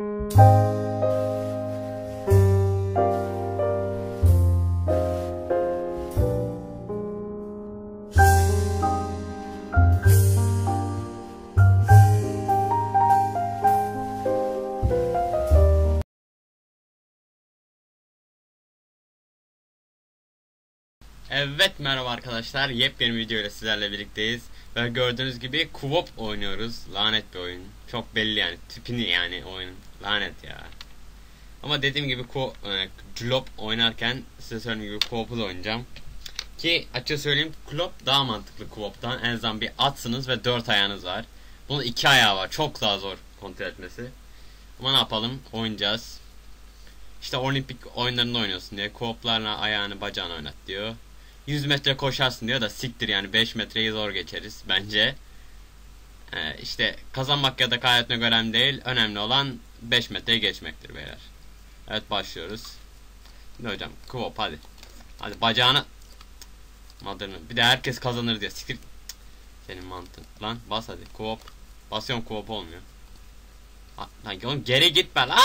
Evet merhaba arkadaşlar. Yepyeni video ile sizlerle birlikteyiz ve gördüğünüz gibi Kuvop oynuyoruz. Lanet bir oyun. Çok belli yani. Tipini yani oyun lanet ya. Ama dediğim gibi Ku e, Klop oynarken size söylediğim gibi Kuvop'u da oynayacağım. Ki açık söyleyeyim Klop daha mantıklı Kuvop'tan en azından bir atsınız ve dört ayağınız var. Bunun iki ayağı var. Çok daha zor kontrol etmesi. Ama ne yapalım? Oynayacağız. İşte olimpik oyunlarında oynuyorsun diye Kuop'larla ayağını bacağını oynat diyor 100 metre koşarsın diyor da siktir yani 5 metreyi zor geçeriz bence. Ee, işte kazanmak ya da kaybetmek önemli değil. Önemli olan 5 metreyi geçmektir beyler. Evet başlıyoruz. Şimdi hocam kvop hadi. Hadi bacağını. Madırını. Bir de herkes kazanır diye. Siktir. Senin mantın. Lan bas hadi. Kvop. Basıyorum kvop olmuyor. Lan oğlum geri gitme lan.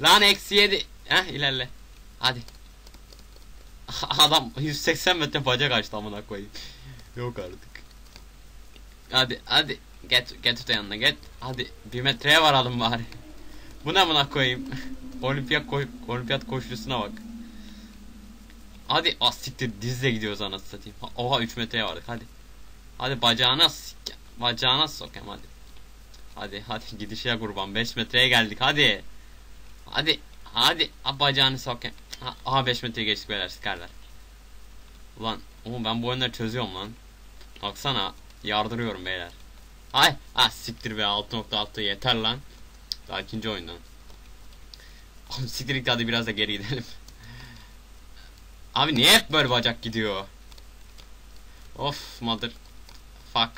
Lan eksi 7. Heh ilerle. Hadi. Adam 180 metre bacak açtı amına koyayım. Yok artık. Hadi hadi get get öte yanına get. Hadi bir metreye varalım bari. Bu ne amına koyayım? olimpiyat koy olimpiyat koşusuna bak. Hadi az siktir dizle gidiyoruz anasını satayım. Oha 3 metreye vardık hadi. Hadi bacağına sik bacağına sokayım hadi. Hadi hadi gidişe kurban 5 metreye geldik hadi. Hadi hadi bacağını sokayım. Aha 5 metre geçtik beyler sikerler. Ulan oğlum ben bu oyunları çözüyorum lan. Baksana yardırıyorum beyler. Ay ah siktir be 6.6 yeter lan. Daha ikinci oyundan. Oğlum siktir hadi biraz da geri gidelim. Abi niye hep böyle bacak gidiyor? Of mother fuck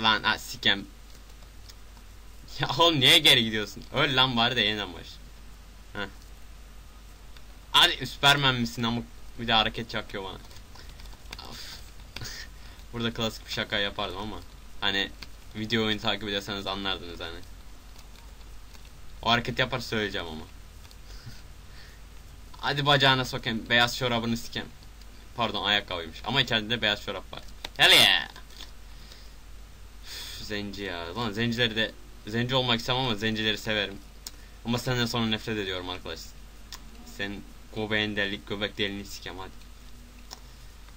lan ah sikem. Ya oğlum niye geri gidiyorsun? Öl lan bari de yeniden baş. Heh. Hadi Superman misin ama bir de hareket çakıyor bana. Burada klasik bir şaka yapardım ama hani video oyunu takip ederseniz anlardınız hani. O hareket yapar söyleyeceğim ama. Hadi bacağına sokayım. Beyaz çorabını sikem. Pardon ayakkabıymış. Ama içerisinde beyaz çorap var. Hell yeah. Üf, zenci ya. Lan zencileri de zenci olmak istemem ama zencileri severim. Ama senden sonra nefret ediyorum arkadaş. Sen Göbeğin delik göbek deliğini sikem hadi.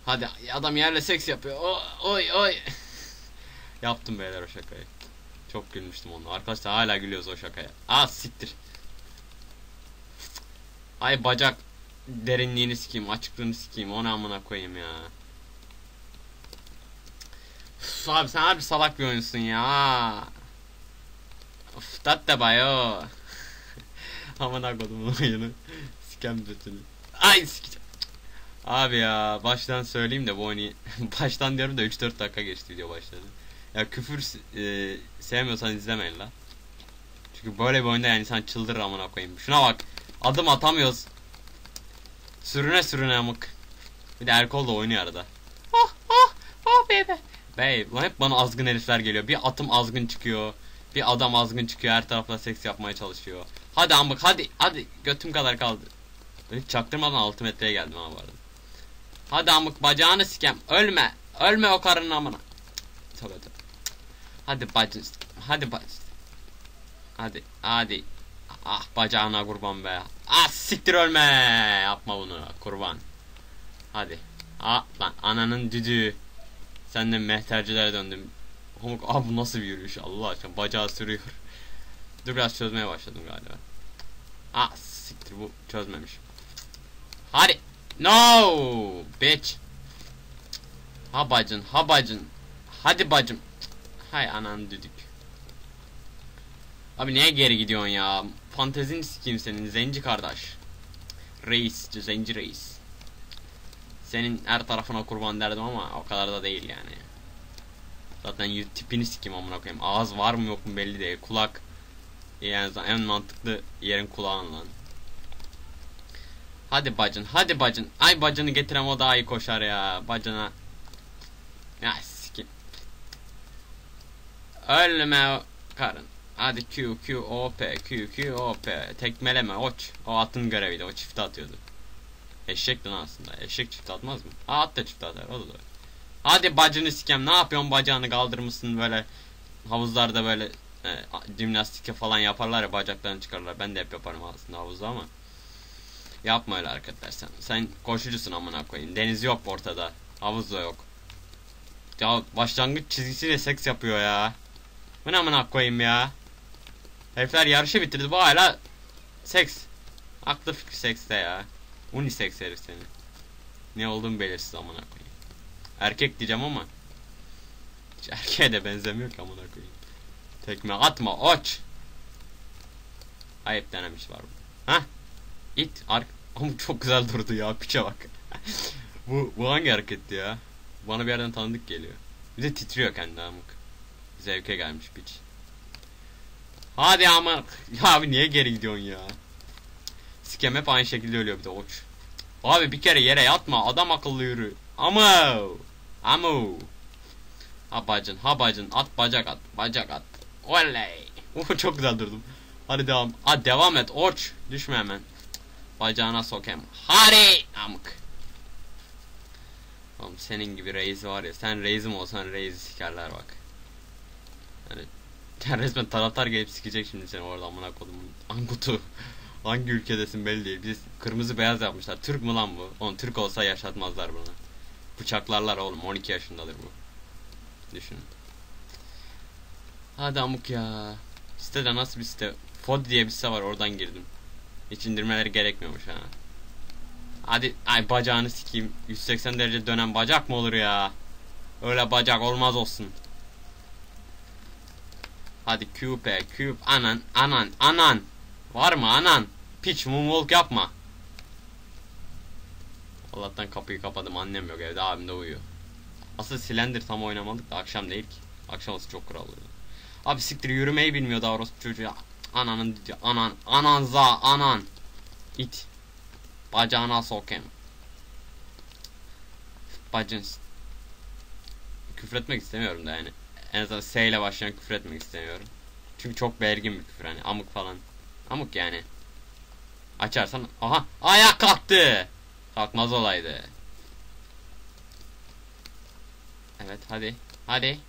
Hadi adam yerle seks yapıyor. O, oy oy. Yaptım beyler o şakayı. Çok gülmüştüm onu. Arkadaşlar hala gülüyoruz o şakaya. Aa siktir. Ay bacak derinliğini sikeyim, açıklığını sikeyim. Onu amına koyayım ya. Uf, abi sen harbi salak bir oyunsun ya. Uf tatte bayo. amına koydum oyunu. Sikem bütünü. Ay sikeceğim. Abi ya baştan söyleyeyim de bu oyunu baştan diyorum da 3-4 dakika geçti video başladı. Ya küfür e, sevmiyorsan izlemeyin la. Çünkü böyle bir oyunda yani insan çıldırır amına koyayım. Şuna bak. Adım atamıyoruz. Sürüne sürüne amık. Bir de Erkol da oynuyor arada. Oh oh oh baby. Babe, lan hep bana azgın herifler geliyor. Bir atım azgın çıkıyor. Bir adam azgın çıkıyor. Her tarafta seks yapmaya çalışıyor. Hadi amık hadi hadi götüm kadar kaldı. Çaktırmadan 6 metreye geldim ha bu arada. Hadi amık bacağını sikem. Ölme. Ölme o karının amına. Tövbe tövbe. Hadi bacın. Hadi bacın. Hadi. Hadi. Ah bacağına kurban be. Ah siktir ölme. Yapma bunu kurban. Hadi. Ah lan ananın düdüğü. Sen de mehtercilere döndüm. Amık ah bu nasıl bir yürüyüş Allah aşkına bacağı sürüyor. Dur biraz çözmeye başladım galiba. Ah siktir bu çözmemiş. Hadi. No bitch. Ha bacın, ha bacın. Hadi bacım. Hay anan düdük. Abi niye geri gidiyorsun ya? Fantezini sikeyim senin zenci kardeş. Reis, zenci reis. Senin her tarafına kurban derdim ama o kadar da değil yani. Zaten tipini sikeyim amına koyayım. Ağız var mı yok mu belli değil. Kulak yani en mantıklı yerin kulağın lan. Hadi bacın, hadi bacın. Ay bacını getirem o daha iyi koşar ya. Bacına. Ya sikim. Ölme karın. Hadi Q Q O P Q Q O P tekmeleme oç. O atın göreviydi o çifte atıyordu. Eşek lan aslında. Eşek çifte atmaz mı? Aa, at da çifte atar o da doğru. Hadi bacını sikem ne yapıyorsun bacağını kaldırmışsın böyle havuzlarda böyle e, jimnastike falan yaparlar ya bacaklarını çıkarırlar. Ben de hep yaparım aslında havuzda ama. Yapma öyle hareketler sen. Sen koşucusun amına koyayım. Deniz yok ortada. Havuz da yok. Ya başlangıç çizgisiyle seks yapıyor ya. Bu ne amına koyayım ya. Herifler yarışı bitirdi bu hala seks. Aklı fikri sekste ya. Unisex herif seni. Ne olduğunu belirsiz amına koyayım. Erkek diyeceğim ama. Hiç erkeğe de benzemiyor ki amına koyayım. Tekme atma oç. Ayıp denemiş var bu. Hah. İt. Ark Ama çok güzel durdu ya piçe bak. bu, bu hangi hareketti ya? Bana bir yerden tanıdık geliyor. Bir de titriyor kendi amık. Zevke gelmiş piç. Hadi ama ya abi niye geri gidiyorsun ya? Sikem hep aynı şekilde ölüyor bir de oç. Abi bir kere yere yatma adam akıllı yürü. Ama Amo. Ha bacın ha bacın at bacak at bacak at. Oley. Çok güzel durdum. Hadi devam. Hadi devam et oç. Düşme hemen. Bacağına sokayım. Hadi amık. Oğlum senin gibi reis var ya. Sen reisim olsan reis sikerler bak. Yani ya resmen taraftar gelip sikecek şimdi seni orada amına kodumun angutu. Hangi ülkedesin belli değil. Biz kırmızı beyaz yapmışlar. Türk mü lan bu? Oğlum Türk olsa yaşatmazlar bunu. Bıçaklarlar oğlum 12 yaşındadır bu. Düşün. Hadi amuk ya. Sitede nasıl bir site? Fod diye bir site var oradan girdim. Hiç indirmeleri gerekmiyormuş ha. Hadi ay bacağını sikeyim. 180 derece dönen bacak mı olur ya? Öyle bacak olmaz olsun. Hadi küpe küp anan anan anan. Var mı anan? Piç moonwalk yapma. Allah'tan kapıyı kapadım annem yok evde abim de uyuyor. Asıl Slender tam oynamadık da akşam değil ki. Akşam çok kral oluyor. Abi siktir yürümeyi bilmiyor daha orospu çocuğu. Ananın anan anan za anan. İt. Bacağına sokayım. Bacın. Küfretmek istemiyorum da yani. En azından S ile başlayan küfür etmek istemiyorum. Çünkü çok belgin bir küfür hani amık falan. Amık yani. Açarsan aha ayak kalktı. Kalkmaz olaydı. Evet hadi. Hadi.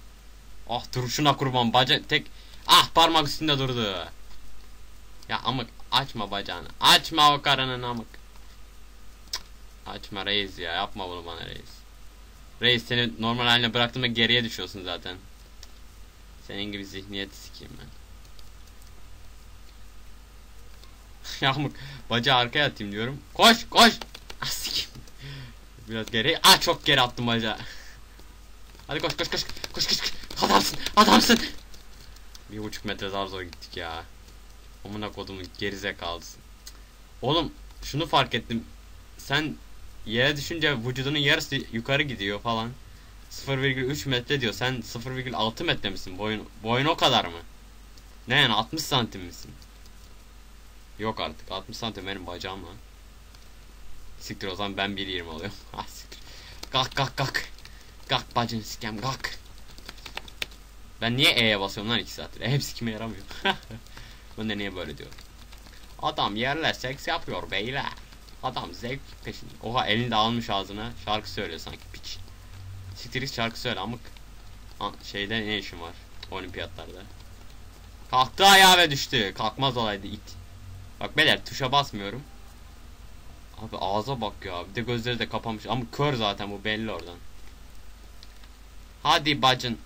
Ah duruşuna kurban baca tek ah parmak üstünde durdu. Ya amık açma bacağını. Açma o karının amık. Açma reis ya yapma bunu bana reis. Reis seni normal haline bıraktığımda geriye düşüyorsun zaten. Senin gibi zihniyeti sikeyim ben. Yağmur bacağı arkaya atayım diyorum. Koş koş. Ah, sikeyim. Biraz geri. Ah çok geri attım bacağı. Hadi koş koş koş. Koş koş. koş. Adamsın adamsın. Bir buçuk metre zar zor gittik ya. Amına kodumun gerizekalısın. Oğlum şunu fark ettim. Sen yere düşünce vücudunun yarısı yukarı gidiyor falan. 0,3 metre diyor. Sen 0,6 metre misin? Boyun, boyun o kadar mı? Ne yani 60 santim misin? Yok artık 60 santim benim bacağım lan. Siktir o zaman ben 1.20 oluyorum. ah siktir. Kalk kalk kalk. Kalk bacını sikem kalk. Ben niye E'ye basıyorum lan 2 saattir? E, hepsi kime yaramıyor. ben de niye böyle diyorum. Adam yerler seks yapıyor beyler. Adam zevk peşinde. Oha elini de almış ağzına. Şarkı söylüyor sanki piç. Siktir şarkı söyle amık. Ha, şeyde ne işin var? Olimpiyatlarda. Kalktı ayağa ve düştü. Kalkmaz olaydı it. Bak beyler tuşa basmıyorum. Abi ağza bak ya. Bir de gözleri de kapamış. Ama kör zaten bu belli oradan. Hadi bacın.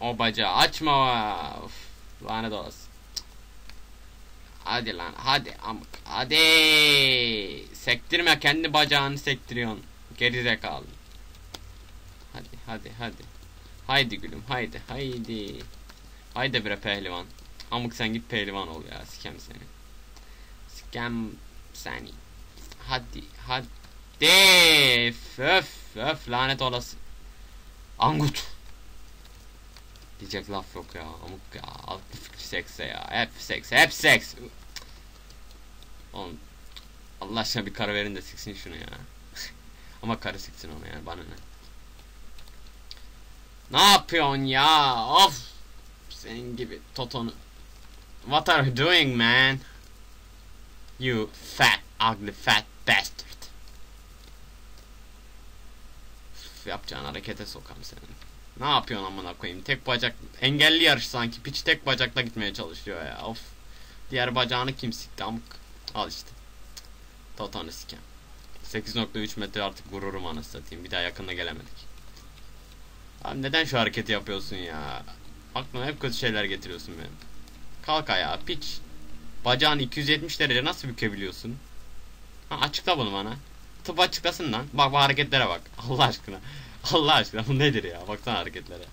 O bacağı açma. Of, lanet olası. Hadi lan hadi amık. Hadi. Sektirme kendi bacağını sektiriyorsun. Geri zekalı. Hadi hadi hadi. Haydi gülüm haydi haydi. Haydi bre pehlivan. Amık sen git pehlivan ol ya sikem seni. Sikem seni. Hadi hadi. Öf öf lanet olası. Angut. Diyecek laf yok ya amık ya. Aklı fikri sekse ya. Hep seks hep seks. Oğlum Allah aşkına bir karı verin de siksin şunu ya. Ama karı siksin onu yani bana ne. Ne yapıyorsun ya? Of. Senin gibi totonu. What are you doing man? You fat, ugly fat bastard. Yapacağın harekete sokam senin. Ne yapıyorsun amına koyayım? Tek bacak engelli yarış sanki. Piç tek bacakla gitmeye çalışıyor ya. Of. Diğer bacağını kim sikti amık. Al işte. Totonu sikem. 8.3 metre artık gururum anasını satayım. Bir daha yakına gelemedik. Abi neden şu hareketi yapıyorsun ya? Aklıma hep kötü şeyler getiriyorsun benim. Kalk ayağa piç. Bacağını 270 derece nasıl bükebiliyorsun? Ha, açıkla bunu bana. Tıp açıklasın lan. Bak bu hareketlere bak. Allah aşkına. Allah aşkına bu nedir ya? Baksana hareketlere.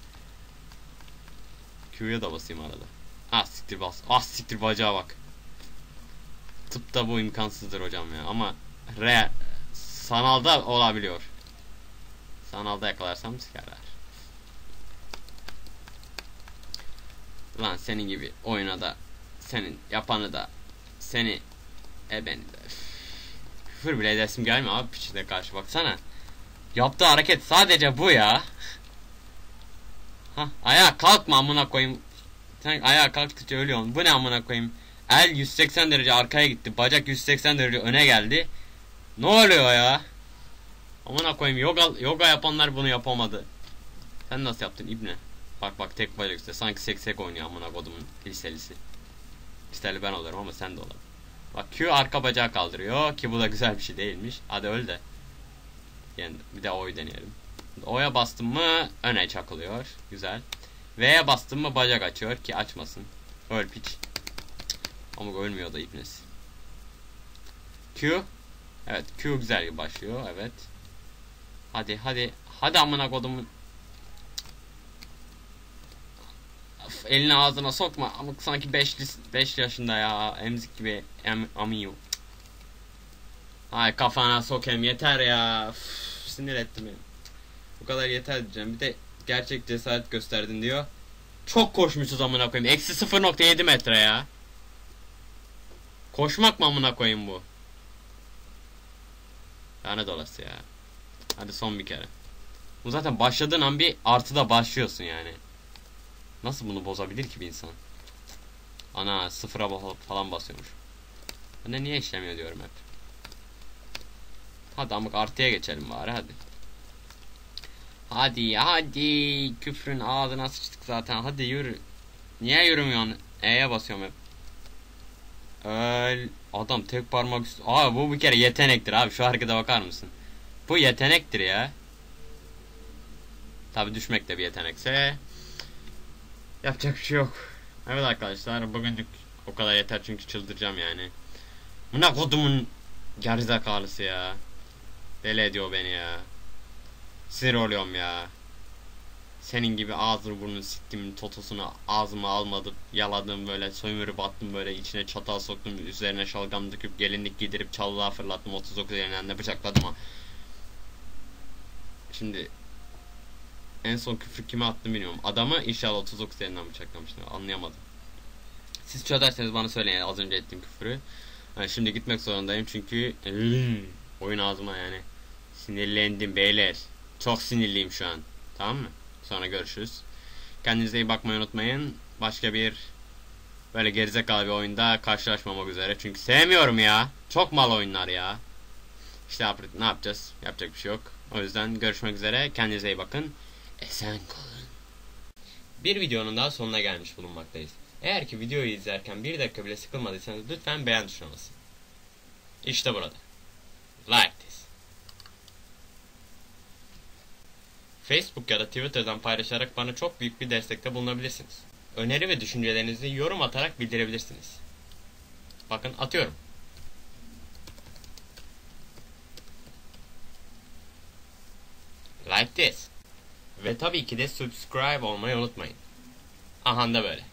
Q'ya da basayım arada. Ah siktir bas. Ah siktir bacağa bak. Tıpta bu imkansızdır hocam ya. Ama re sanalda olabiliyor. Sanalda yakalarsam sikerler. Lan senin gibi oyuna da senin yapanı da seni e beni de Üf. küfür bile edesim gelmiyor abi piçine karşı baksana. Yaptığı hareket sadece bu ya. Ha ayağa kalkma amına koyayım. Sen ayağa kalktıkça ölüyorsun. Bu ne amına koyayım? El 180 derece arkaya gitti. Bacak 180 derece öne geldi. Ne oluyor ya? Amına koyayım yoga yoga yapanlar bunu yapamadı. Sen nasıl yaptın ibne? Bak bak tek bacak üstte sanki seksek oynuyor amına kodumun liselisi. Liseli ben olurum ama sen de olur. Bak Q arka bacağı kaldırıyor ki bu da güzel bir şey değilmiş. Hadi öl de. Yani bir de O'yu deneyelim. O'ya bastım mı öne çakılıyor. Güzel. V'ye bastım mı bacak açıyor ki açmasın. Öl piç. Ama ölmüyor da ibnesi. Q. Evet Q güzel gibi başlıyor. Evet. Hadi hadi. Hadi amına kodumun. Elini ağzına sokma. Ama sanki 5 5 yaşında ya. Emzik gibi em, amiyor. Ay kafana sokayım yeter ya. Üf, sinir etti beni. Bu kadar yeter diyeceğim. Bir de gerçek cesaret gösterdin diyor. Çok koşmuşuz amına koyayım. Eksi 0.7 metre ya. Koşmak mı amına koyayım bu? Lanet olası ya. Hadi son bir kere. Bu zaten başladığın an bir artıda başlıyorsun yani. Nasıl bunu bozabilir ki bir insan? Ana sıfıra falan basıyormuş. Ben niye işlemiyor diyorum hep. Hadi amık artıya geçelim bari hadi. Hadi hadi küfrün ağzına sıçtık zaten hadi yürü. Niye yürümüyorsun? E'ye basıyorum hep. Öl. Adam tek parmak üstü. Aa bu bir kere yetenektir abi şu harekete bakar mısın? Bu yetenektir ya. Tabi düşmek de bir yetenekse. Yapacak bir şey yok. Evet arkadaşlar bugünlük o kadar yeter çünkü çıldıracağım yani. Buna kodumun gerizekalısı ya. Deli ediyor beni ya. Sinir oluyorum ya. Senin gibi ağzını burnunu siktim totosunu ağzıma almadım yaladım böyle soymürü battım böyle içine çatal soktum üzerine şalgam döküp gelinlik giydirip çalılığa fırlattım 39 elinden de bıçakladım ha. Şimdi en son küfür kime attım bilmiyorum. Adamı inşallah 39 elinden bıçaklamıştım anlayamadım. Siz çözerseniz bana söyleyin az önce ettiğim küfürü. Yani şimdi gitmek zorundayım çünkü oyun ağzıma yani. Sinirlendim beyler. Çok sinirliyim şu an. Tamam mı? Sonra görüşürüz. Kendinize iyi bakmayı unutmayın. Başka bir böyle gerizekalı bir oyunda karşılaşmamak üzere. Çünkü sevmiyorum ya. Çok mal oyunlar ya. İşte ne yapacağız? Yapacak bir şey yok. O yüzden görüşmek üzere. Kendinize iyi bakın. Esen kalın. Bir videonun daha sonuna gelmiş bulunmaktayız. Eğer ki videoyu izlerken bir dakika bile sıkılmadıysanız lütfen beğen tuşuna basın. İşte burada. Like this. Facebook ya da Twitter'dan paylaşarak bana çok büyük bir destekte bulunabilirsiniz. Öneri ve düşüncelerinizi yorum atarak bildirebilirsiniz. Bakın atıyorum. Like this. Ve tabii ki de subscribe olmayı unutmayın. Aha da böyle.